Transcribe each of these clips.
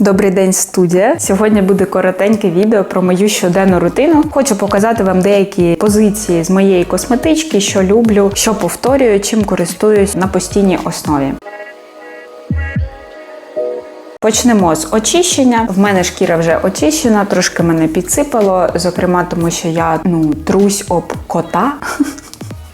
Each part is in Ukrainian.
Добрий день, студія. Сьогодні буде коротеньке відео про мою щоденну рутину. Хочу показати вам деякі позиції з моєї косметички, що люблю, що повторюю, чим користуюсь на постійній основі. Почнемо з очищення. В мене шкіра вже очищена, трошки мене підсипало, зокрема, тому що я ну трусь об кота.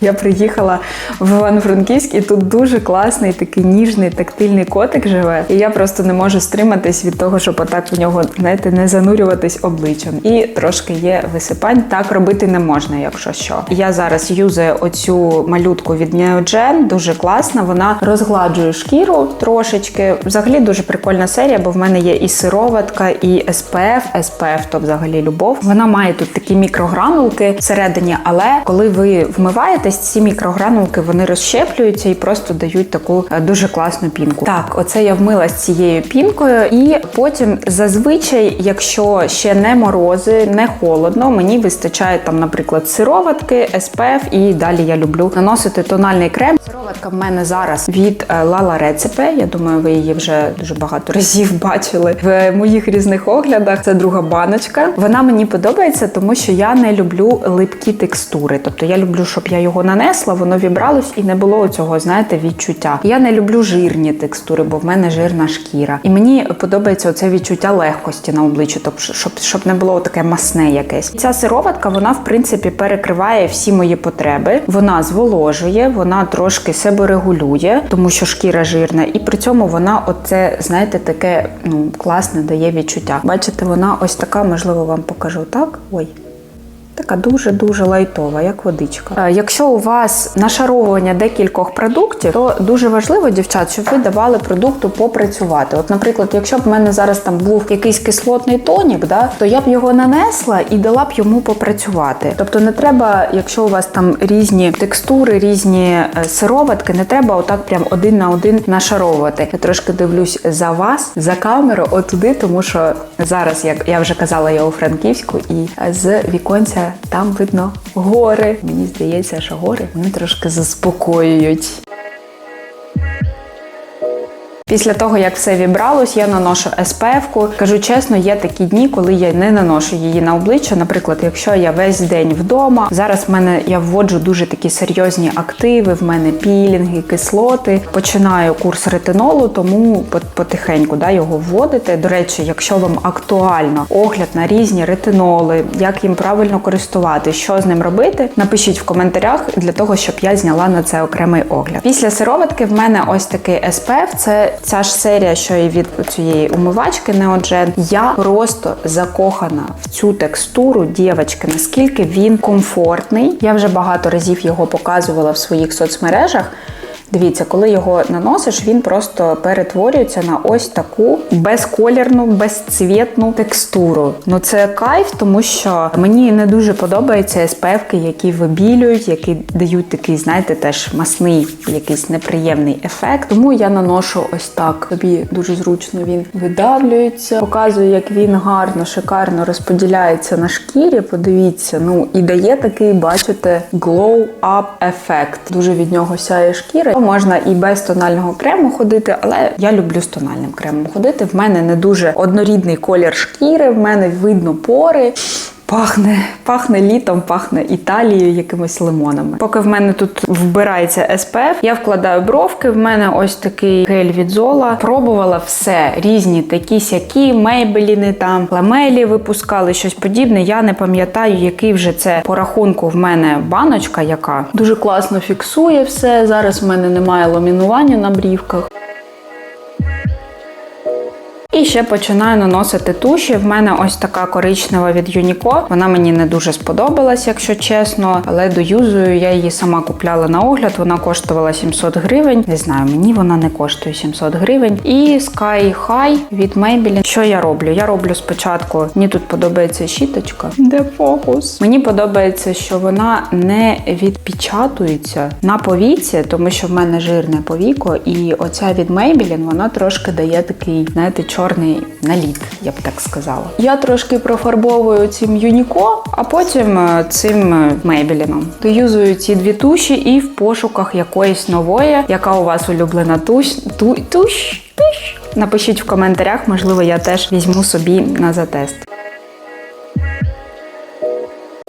Я приїхала в Івано-Франківськ, і тут дуже класний такий ніжний тактильний котик живе. І я просто не можу стриматись від того, щоб отак в нього, знаєте, не занурюватись обличчям. І трошки є висипань. Так робити не можна, якщо що. Я зараз юзаю оцю малютку від Neogen, дуже класна. Вона розгладжує шкіру трошечки. Взагалі дуже прикольна серія, бо в мене є і сироватка, і SPF. SPF – то взагалі любов. Вона має тут такі мікрогранулки всередині, але коли ви вмиваєтесь, ці мікрогранулки вони розщеплюються і просто дають таку е, дуже класну пінку. Так, оце я вмила з цією пінкою, і потім зазвичай, якщо ще не морози, не холодно, мені вистачає там, наприклад, сироватки, SPF, і далі я люблю наносити тональний крем. Сироватка в мене зараз від е, Lala Recipe. Я думаю, ви її вже дуже багато разів бачили в моїх різних оглядах. Це друга баночка. Вона мені подобається, тому що я не люблю липкі текстури. Тобто я люблю, щоб я його нанесла, воно вібралось і не було цього, знаєте, відчуття. Я не люблю жирні текстури, бо в мене жирна шкіра. І мені подобається оце відчуття легкості на обличчі, тобто щоб, щоб не було таке масне якесь. Ця сироватка, вона в принципі перекриває всі мої потреби. Вона зволожує, вона трошки себе регулює, тому що шкіра жирна, і при цьому вона, оце, знаєте, таке ну класне дає відчуття. Бачите, вона ось така, можливо, вам покажу так. Ой. Така дуже-дуже лайтова, як водичка. Е, Якщо у вас нашаровування декількох продуктів, то дуже важливо, дівчат, щоб ви давали продукту попрацювати. От, наприклад, якщо б в мене зараз там був якийсь кислотний тонік, да, то я б його нанесла і дала б йому попрацювати. Тобто не треба, якщо у вас там різні текстури, різні е, сироватки, не треба отак прям один на один нашаровувати. Я трошки дивлюсь за вас, за камеру, отуди, тому що зараз, як я вже казала, я у Франківську, і е, з віконця там видно гори. Мені здається, що гори вони трошки заспокоюють. Після того, як все вібралось, я наношу SPF-ку. Кажу чесно, є такі дні, коли я не наношу її на обличчя. Наприклад, якщо я весь день вдома, зараз в мене я вводжу дуже такі серйозні активи. В мене пілінги, кислоти. Починаю курс ретинолу, тому потихеньку да, його вводити. До речі, якщо вам актуально огляд на різні ретиноли, як їм правильно користувати, що з ним робити, напишіть в коментарях для того, щоб я зняла на це окремий огляд. Після сироватки в мене ось такий SPF. Це ця ж серія, що і від цієї умивачки Neogen. Я просто закохана в цю текстуру дівчатки, наскільки він комфортний. Я вже багато разів його показувала в своїх соцмережах. Дивіться, коли його наносиш, він просто перетворюється на ось таку безколірну, безцвітну текстуру. Ну це кайф, тому що мені не дуже подобаються SPF-ки, які вибілюють, які дають такий, знаєте, теж масний, якийсь неприємний ефект. Тому я наношу ось так. Тобі дуже зручно він видавлюється, показую, як він гарно, шикарно розподіляється на шкірі. Подивіться, ну і дає такий, бачите, glow-up ефект. Дуже від нього сяє шкіра. Можна і без тонального крему ходити, але я люблю з тональним кремом ходити. В мене не дуже однорідний колір шкіри, в мене видно пори. Пахне, пахне літом, пахне Італією, якимись лимонами. Поки в мене тут вбирається SPF, я вкладаю бровки. В мене ось такий гель від Зола. Пробувала все різні такі сякі, мейбеліни там ламелі випускали щось подібне. Я не пам'ятаю, який вже це по рахунку в мене баночка, яка дуже класно фіксує все. Зараз в мене немає ламінування на брівках. І ще починаю наносити туші. В мене ось така коричнева від Юніко. Вона мені не дуже сподобалась, якщо чесно. Але доюзую я її сама купляла на огляд. Вона коштувала 700 гривень. Не знаю, мені вона не коштує 700 гривень. І Sky High від Maybelline. Що я роблю? Я роблю спочатку. Мені тут подобається щіточка. Де фокус? Мені подобається, що вона не відпечатується на повіці, тому що в мене жирне повіко. І оця від Maybelline, вона трошки дає такий, знаєте, чорний чорний наліт, я б так сказала. Я трошки профарбовую цим Юніко, а потім е, цим мебеліном. Доюзую ці дві туші і в пошуках якоїсь нової, яка у вас улюблена туш, ту, туш, туш. Напишіть в коментарях, можливо, я теж візьму собі на затест.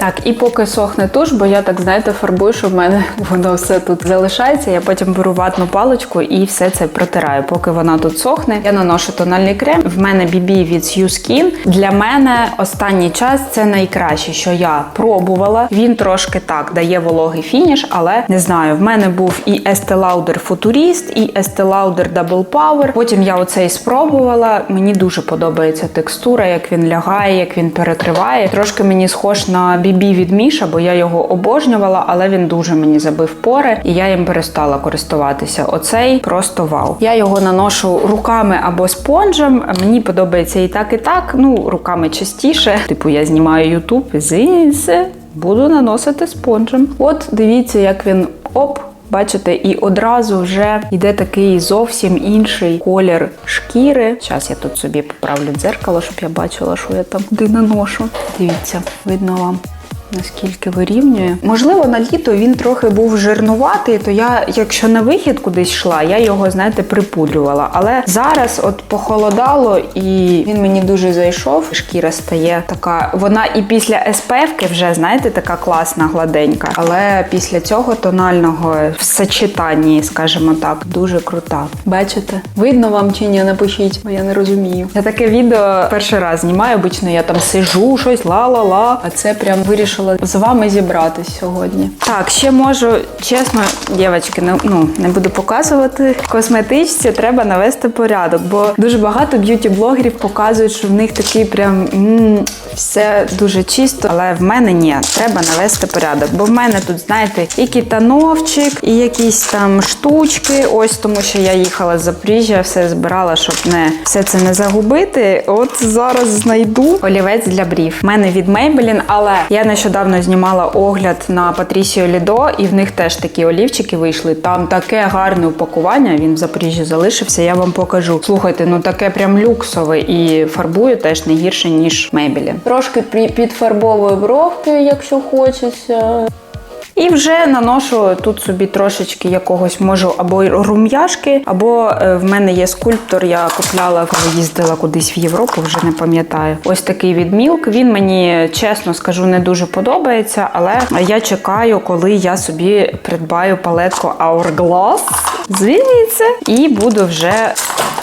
Так, і поки сохне туш, бо я так знаєте, фарбую, що в мене воно все тут залишається. Я потім беру ватну паличку і все це протираю. Поки вона тут сохне, я наношу тональний крем. В мене BB від Sue Skin. Для мене останній час це найкраще, що я пробувала. Він трошки так дає вологий фініш, але не знаю. В мене був і Estee Lauder Futurist, і Estee Lauder Double Power. Потім я оцей спробувала. Мені дуже подобається текстура, як він лягає, як він перекриває. Трошки мені схож на BB від Міша, бо я його обожнювала, але він дуже мені забив пори, і я їм перестала користуватися. Оцей просто вау. Я його наношу руками або спонжем. Мені подобається і так, і так. Ну, руками частіше. Типу, я знімаю Ютуб, з буду наносити спонжем. От дивіться, як він оп. Бачите, і одразу вже йде такий зовсім інший колір шкіри. Зараз я тут собі поправлю дзеркало, щоб я бачила, що я там куди наношу. Дивіться, видно вам. Наскільки вирівнює. Можливо, на літо він трохи був жирнуватий, то я, якщо на вихід кудись йшла, я його, знаєте, припудрювала. Але зараз от похолодало, і він мені дуже зайшов. Шкіра стає така. Вона і після СПФ вже, знаєте, така класна, гладенька. Але після цього тонального в сочетанні, скажімо так, дуже крута. Бачите? Видно вам чи ні? Напишіть, бо я не розумію. Я таке відео перший раз знімаю. Обично я там сижу, щось ла-ла-ла. А це прям вирішила з вами зібратись сьогодні. Так, ще можу, чесно, дівчатки, не, ну, не буду показувати. В косметичці треба навести порядок, бо дуже багато б'юті-блогерів показують, що в них такий прям м, все дуже чисто, але в мене ні. Треба навести порядок. Бо в мене тут, знаєте, і кітановчик, і якісь там штучки. Ось тому, що я їхала з Запоріжжя, все збирала, щоб не все це не загубити. От зараз знайду олівець для брів. В мене від Maybelline, але я нещодавно знімала огляд на Патрісію Лідо, і в них теж такі олівчики вийшли. Там таке гарне упакування. Він в Запоріжжі залишився. Я вам покажу. Слухайте, ну таке прям люксове і фарбує теж не гірше ніж мебілі. Трошки пі- підфарбовую бровки, якщо хочеться. І вже наношу тут собі трошечки якогось можу або рум'яшки, або е, в мене є скульптор. Я купляла, коли їздила кудись в Європу, вже не пам'ятаю. Ось такий відмілк. Він мені чесно скажу не дуже подобається, але я чекаю, коли я собі придбаю палетку Hourglass. Звільніться, і буду вже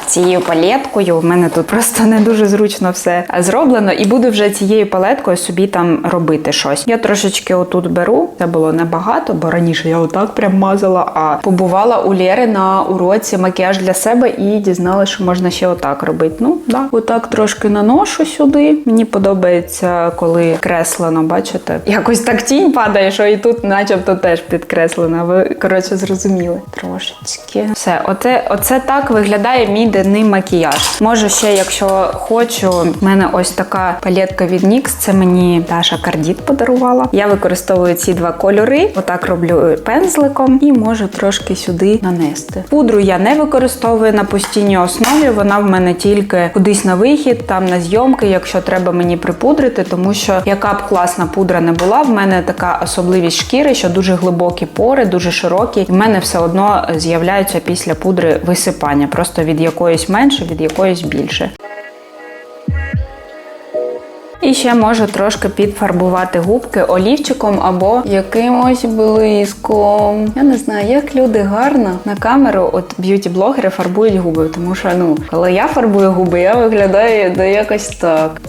цією палеткою. У мене тут просто не дуже зручно все зроблено, і буду вже цією палеткою собі там робити щось. Я трошечки отут беру, це було небагато, бо раніше я отак прям мазала. А побувала у Лєри на уроці макіяж для себе і дізналася, що можна ще отак робити. Ну, да, отак трошки наношу сюди. Мені подобається, коли креслено, бачите? Якось так тінь падає, що і тут, начебто, теж підкреслено. Ви коротше зрозуміли. Трошечки. Все, оце, оце так виглядає мій денний макіяж. Можу ще, якщо хочу, в мене ось така палетка від NYX, це мені Даша Кардіт подарувала. Я використовую ці два кольори. Отак роблю пензликом і можу трошки сюди нанести. Пудру я не використовую на постійній основі. Вона в мене тільки кудись на вихід, там на зйомки, якщо треба мені припудрити, тому що яка б класна пудра не була, в мене така особливість шкіри, що дуже глибокі пори, дуже широкі. І в мене все одно з'являються після пудри висипання, просто від якоїсь менше, від якоїсь більше. І ще можу трошки підфарбувати губки олівчиком або якимось блиском. Я не знаю, як люди гарно на камеру, от б'юті-блогери фарбують губи, тому що ну, коли я фарбую губи, я виглядаю да якось так.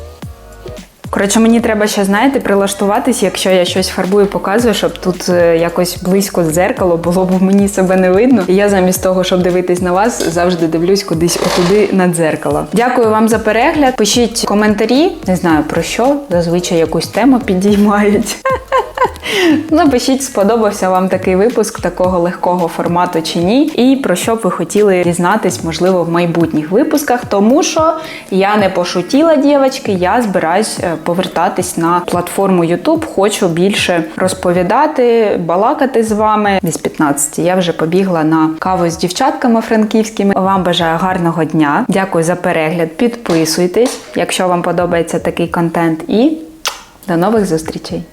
Коротше, мені треба ще, знаєте, прилаштуватись, якщо я щось фарбую, показую, щоб тут е, якось близько дзеркало було, бо мені себе не видно. І я замість того, щоб дивитись на вас, завжди дивлюсь кудись отуди на дзеркало. Дякую вам за перегляд. Пишіть коментарі, не знаю про що, зазвичай якусь тему підіймають. Напишіть, сподобався вам такий випуск такого легкого формату чи ні, і про що б ви хотіли дізнатись, можливо, в майбутніх випусках, тому що я не пошутіла, дівчатки, я збираюсь е, повертатись на платформу YouTube. Хочу більше розповідати, балакати з вами. Без 15 я вже побігла на каву з дівчатками франківськими. Вам бажаю гарного дня. Дякую за перегляд. Підписуйтесь, якщо вам подобається такий контент, і до нових зустрічей.